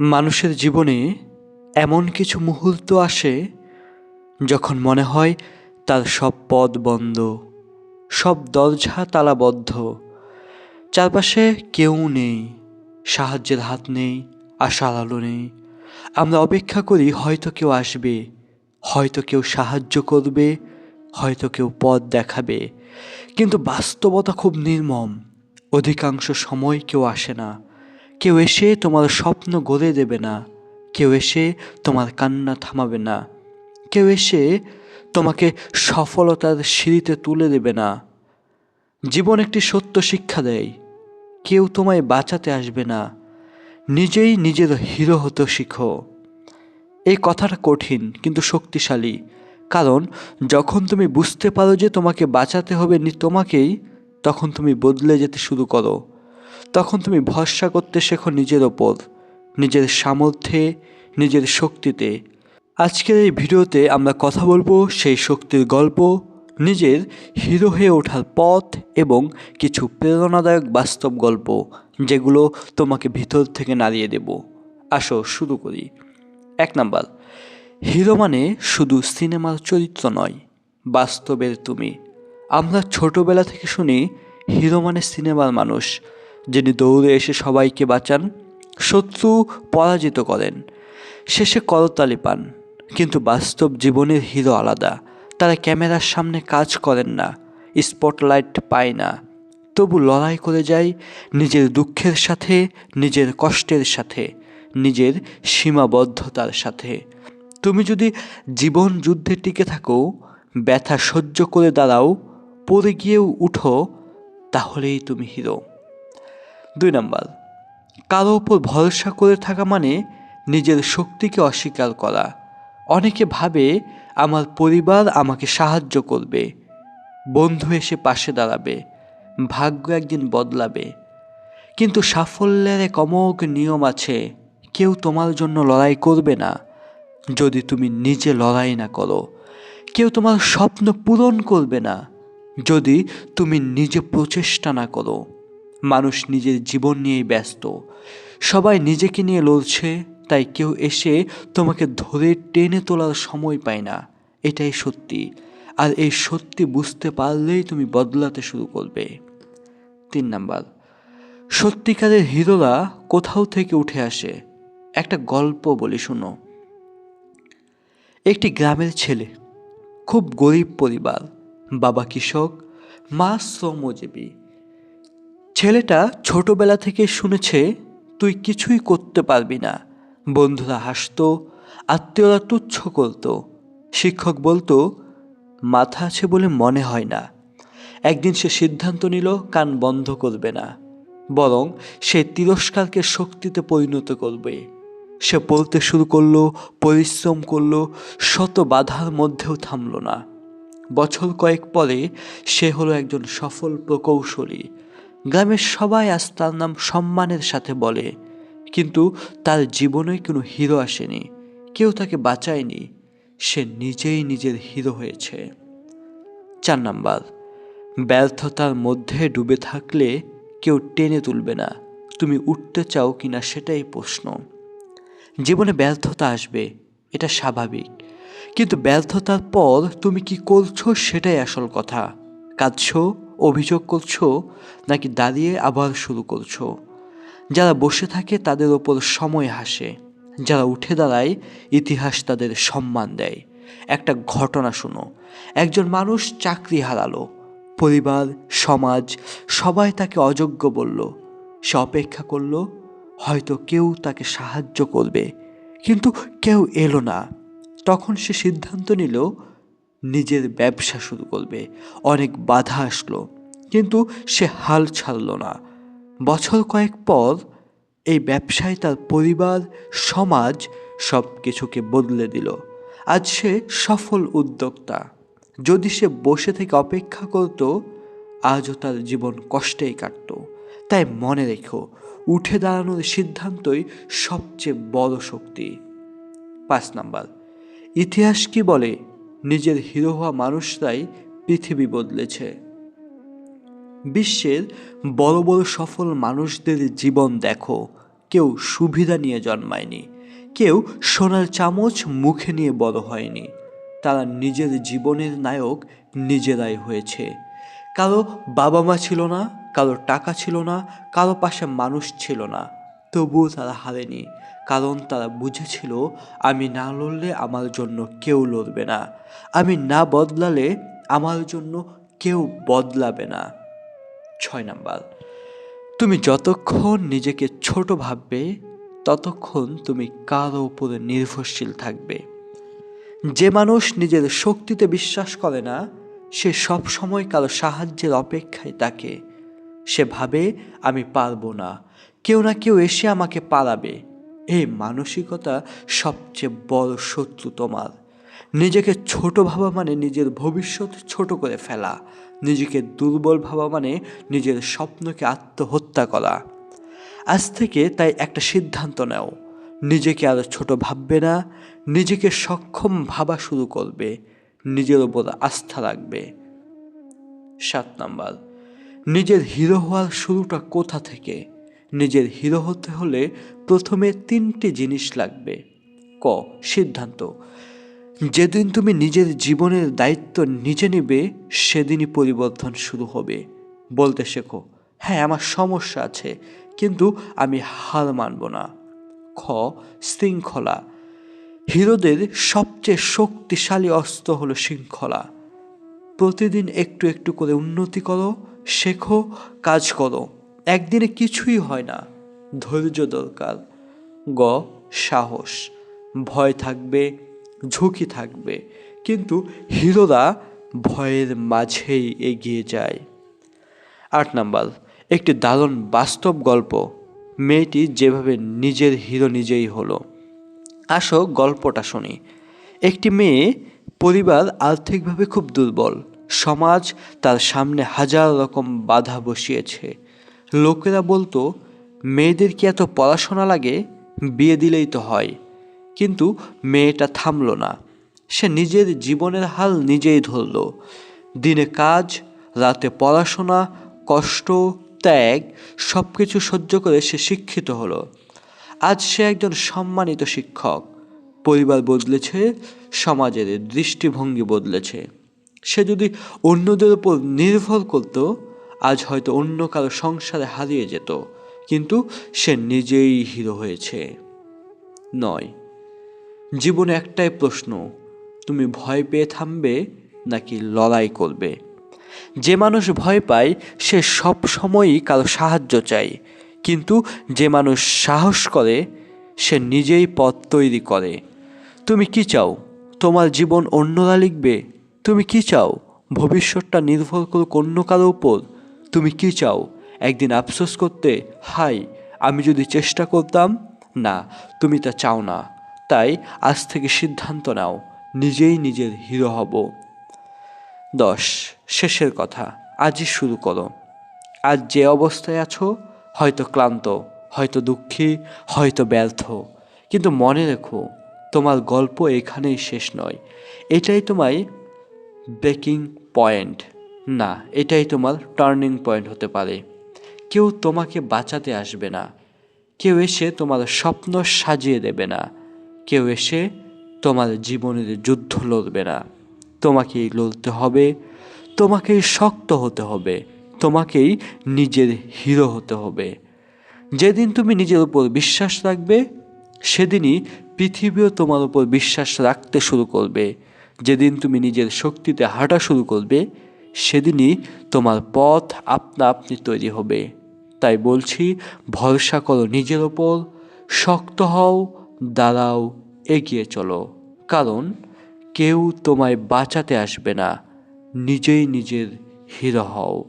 মানুষের জীবনে এমন কিছু মুহূর্ত আসে যখন মনে হয় তার সব পথ বন্ধ, সব দরজা তালাবদ্ধ। চারপাশে কেউ নেই, সাহায্যের হাত নেই, আশার আলো নেই। আমরা অপেক্ষা করি হয়তো কেউ আসবে, হয়তো কেউ সাহায্য করবে, হয়তো কেউ পথ দেখাবে। কিন্তু বাস্তবতা খুব নির্মম, অধিকাংশ সময় কেউ আসে না। কেউ এসে তোমার স্বপ্ন গড়ে দেবে না। কেউ এসে তোমার কান্না থামাবে না। কেউ এসে তোমাকে সফলতার সিঁড়িতে তুলে দেবে না। জীবন একটি সত্য শিক্ষা দেয়। কেউ তোমায় বাঁচাতে আসবে না। নিজেই নিজের হিরো হতে শিখো। এই কথাটা কঠিন, কিন্তু শক্তিশালী। কারণ যখন তুমি বুঝতে পারো যে তোমাকে বাঁচাতে হবে নি তোমাকেই, তখন তুমি বদলে যেতে শুরু করো। তখন তুমি ভরসা করতে শেখো নিজের ওপর, নিজের সামর্থ্যে, নিজের শক্তিতে। আজকের এই ভিডিওতে আমরা কথা বলব সেই শক্তির গল্প, নিজের হিরো হয়ে ওঠার পথ এবং কিছু প্রেরণাদায়ক বাস্তব গল্প, যেগুলো তোমাকে ভিতর থেকে নাড়িয়ে দেব। আসো শুরু করি। এক নাম্বার, হিরো মানে শুধু সিনেমার চরিত্র নয়, বাস্তবের তুমি। আমরা ছোটবেলা থেকে শুনি, হিরো মানে সিনেমার মানুষ যিনি দৌড়ে এসে সবাইকে বাঁচান, শত্রু পরাজিত করেন। শেষে করতালি পান, কিন্তু বাস্তব জীবনের হিরো আলাদা। তারা ক্যামেরার সামনে কাজ করেন না, স্পটলাইট পায় না। তবু লড়াই করে যায় নিজের দুঃখের সাথে, নিজের কষ্টের সাথে, নিজের সীমাবদ্ধতার সাথে। তুমি যদি জীবন যুদ্ধে টিকে থাকো, ব্যথা সহ্য করে দাঁড়াও, পড়ে গিয়েও উঠো, তাহলেই তুমি হিরো। দুই নম্বর, কারও ওপর ভরসা করে থাকা মানে নিজের শক্তিকে অস্বীকার করা। অনেকে ভাবে, আমার পরিবার আমাকে সাহায্য করবে, বন্ধু এসে পাশে দাঁড়াবে, ভাগ্য একদিন বদলাবে। কিন্তু সাফল্যের এক অমোঘ নিয়ম আছে, কেউ তোমার জন্য লড়াই করবে না, যদি তুমি নিজে লড়াই না করো। কেউ তোমার স্বপ্ন পূরণ করবে না, যদি তুমি নিজে প্রচেষ্টা না করো। মানুষ নিজের জীবন নিয়েই ব্যস্ত। সবাই নিজেকে নিয়ে লড়ছে, তাই কেউ এসে তোমাকে ধরে টেনে তোলার সময় পায় না। এটাই সত্যি। আর এই সত্যি বুঝতে পারলেই তুমি বদলাতে শুরু করবে। তিন নাম্বার। সত্যিকারের হিরোরা কোথাও থেকে উঠে আসে। একটা গল্প বলি, শুনো। একটি গ্রামের ছেলে, খুব গরিব পরিবার, বাবা কৃষক, মা শ্রমজীবী। ছেলেটা ছোটবেলা থেকে শুনেছে, তুই কিছুই করতে পারবি না। বন্ধুরা হাসতো, আত্মীয়রা তুচ্ছ করতো। শিক্ষক বলতো, মাথা আছে বলে মনে হয় না। একদিন সে সিদ্ধান্ত নিল কান বন্ধ করবে না, বরং সে তিরস্কারকে শক্তিতে পরিণত করবে। সে পড়তে শুরু করল, পরিশ্রম করল, শত বাধার মধ্যেও থামল না। বছর কয়েক পরে সে হলো একজন সফল প্রকৌশলী। গ্রামের সবাই আজ তার নাম সম্মানের সাথে বলে, কিন্তু তার জীবনে কোনো হিরো আসেনি, কেউ তাকে বাঁচায়নি, সে নিজেই নিজের হিরো হয়েছে। চার নাম্বার, ব্যর্থতার মধ্যে ডুবে থাকলে কেউ টেনে তুলবে না, তুমি উঠতে চাও কিনা সেটাই প্রশ্ন। জীবনে ব্যর্থতা আসবে, এটা স্বাভাবিক, কিন্তু ব্যর্থতার পর তুমি কি করছ সেটাই আসল কথা। কাঁদছো? অভিযোগ করছ নাকি দাঁড়িয়ে আবার শুরু করছ? যারা বসে থাকে তাদের ওপর সময় হাসে, যারা উঠে দাঁড়ায় ইতিহাস তাদের সম্মান দেয়। একটা ঘটনা শুনো, একজন মানুষ চাকরি হারালো, পরিবার, সমাজ, সবাই তাকে অযোগ্য বলল, সে অপেক্ষা করল, হয়তো কেউ তাকে সাহায্য করবে, কিন্তু কেউ এলো না। তখন সে সিদ্ধান্ত নিল নিজের ব্যবসা শুরু করবে। অনেক বাধা আসলো, কিন্তু সে হাল ছাড়ল না। বছর কয়েক পর এই ব্যবসায় তার পরিবার, সমাজ সব কিছুকে বদলে দিল। আজ সে সফল উদ্যোক্তা। যদি সে বসে থেকে অপেক্ষা করত, আজও তার জীবন কষ্টেই কাটত। তাই মনে রেখো, উঠে দাঁড়ানোর সিদ্ধান্তই সবচেয়ে বড় শক্তি। পাঁচ নাম্বার, ইতিহাস কি বলে? নিজের হিরো হওয়া মানুষরাই পৃথিবী বদলেছে। বিশ্বের বড় বড় সফল মানুষদের জীবন দেখো, কেউ সুবিধা নিয়ে জন্মায়নি, কেউ সোনার চামচ মুখে নিয়ে বড় হয়নি। তারা নিজের জীবনের নায়ক নিজেরাই হয়েছে। কারও বাবা মা ছিল না, কারও টাকা ছিল না, কারও পাশে মানুষ ছিল না, তবুও তারা হারেনি। কারণ তারা বুঝেছিল, আমি না লড়লে আমার জন্য কেউ লড়বে না। আমি না বদলালে আমার জন্য কেউ বদলাবে না। ছয় নাম্বার, তুমি যতক্ষণ নিজেকে ছোট ভাববে, ততক্ষণ তুমি কারও উপরে নির্ভরশীল থাকবে। যে মানুষ নিজের শক্তিতে বিশ্বাস করে না, সে সব সময় কারও সাহায্যের অপেক্ষায় থাকে। সে ভাবে, আমি পারব না। কেউ না কেউ এসে আমাকে পালাবে। এই মানসিকতা সবচেয়ে বড় শত্রু তোমার। নিজেকে ছোট ভাবা মানে নিজের ভবিষ্যৎ ছোট করে ফেলা। নিজেকে দুর্বল ভাবা মানে নিজের স্বপ্নকে আত্মহত্যা করা। আজ থেকে তাই একটা সিদ্ধান্ত নাও। নিজেকে আরও ছোট ভাববে না, নিজেকে সক্ষম ভাবা শুরু করবে, নিজের ওপর আস্থা রাখবে। সাত নাম্বার, নিজের হিরো হওয়ার শুরুটা কোথা থেকে? নিজের হিরো হতে হলে প্রথমে তিনটি জিনিস লাগবে। ক, সিদ্ধান্ত। যেদিন তুমি নিজের জীবনের দায়িত্ব নিজে নেবে, সেদিনই পরিবর্তন শুরু হবে। বলতে শেখো হ্যাঁ আমার সমস্যা আছে, কিন্তু আমি হার মানব না। খ, শৃঙ্খলা। হিরোদের সবচেয়ে শক্তিশালী অস্ত্র হলো শৃঙ্খলা। প্রতিদিন একটু একটু করে উন্নতি করো, শেখো, কাজ করো। একদিনে কিছুই হয় না। ধৈর্য দরকার। গ, সাহস। ভয় থাকবে, ঝুঁকি থাকবে। কিন্তু হিরোরা ভয়ের মাঝেই এগিয়ে যায়। আট নাম্বার, একটি দারুণ বাস্তব গল্প। মেয়েটি যেভাবে নিজের হিরো নিজেই হলো। আসো গল্পটা শুনি। একটি মেয়ে পরিবার আর্থিকভাবে খুব দুর্বল। সমাজ তার সামনে হাজার রকম বাধা বসিয়েছে। লোকেরা বলতো, মেয়েদের কি এত পড়াশোনা লাগে? বিয়ে দিলেই তো হয়। কিন্তু মেয়েটা থামল না। সে নিজের জীবনের হাল নিজেই ধরল। দিনে কাজ, রাতে পড়াশোনা, কষ্ট, ত্যাগ সব কিছু সহ্য করে সে শিক্ষিত হলো। আজ সে একজন সম্মানিত শিক্ষক। পরিবার বদলেছে, সমাজের দৃষ্টিভঙ্গি বদলেছে। সে যদি অন্যদের উপর নির্ভর করত আজ হয়তো অন্য কারও সংসারে হারিয়ে যেত, কিন্তু সে নিজেই হিরো হয়েছে। নয়, জীবনে একটাই প্রশ্ন, তুমি ভয় পেয়ে থামবে নাকি লড়াই করবে? যে মানুষ ভয় পায়, সে সব সময়ই কারও সাহায্য চায়, কিন্তু যে মানুষ সাহস করে, সে নিজেই পথ তৈরি করে। তুমি কি চাও, তোমার জীবন অন্যরা লিখবে? তুমি কি চাও, ভবিষ্যৎটা নির্ভর করুক অন্য কারও উপর? তুমি কি চাও? একদিন আফসোস করতে, হাই, আমি যদি চেষ্টা করতাম, না, তুমি তা চাও না। তাই আজ থেকে সিদ্ধান্ত নাও, নিজেই নিজের হিরো হব। দশ, শেষের কথা, আজই শুরু করো। আজ যে অবস্থায় আছো, হয়তো ক্লান্ত, হয়তো দুঃখী, হয়তো ব্যর্থ। কিন্তু মনে রেখো, তোমার গল্প এখানেই শেষ নয়। এটাই তোমায় ব্রেকিং পয়েন্ট না, এটাই তোমার টার্নিং পয়েন্ট হতে পারে। কেউ তোমাকে বাঁচাতে আসবে না। কেউ এসে তোমার স্বপ্ন সাজিয়ে দেবে না। কেউ এসে তোমার জীবনের যুদ্ধ লড়বে না। তোমাকেই লড়তে হবে, তোমাকেই শক্ত হতে হবে, তোমাকেই নিজের হিরো হতে হবে। যেদিন তুমি নিজের উপর বিশ্বাস রাখবে, সেদিনই পৃথিবীও তোমার উপর বিশ্বাস রাখতে শুরু করবে। যেদিন তুমি নিজের শক্তিতে হাঁটা শুরু করবে সেদিনই তোমার পথ আপনা আপনি তৈরি হবে। তাই বলছি, ভরসা করো নিজের ওপর, শক্ত হও, দাঁড়াও, এগিয়ে চলো। কারণ কেউ তোমায় বাঁচাতে আসবে না, নিজেই নিজের হিরো হও।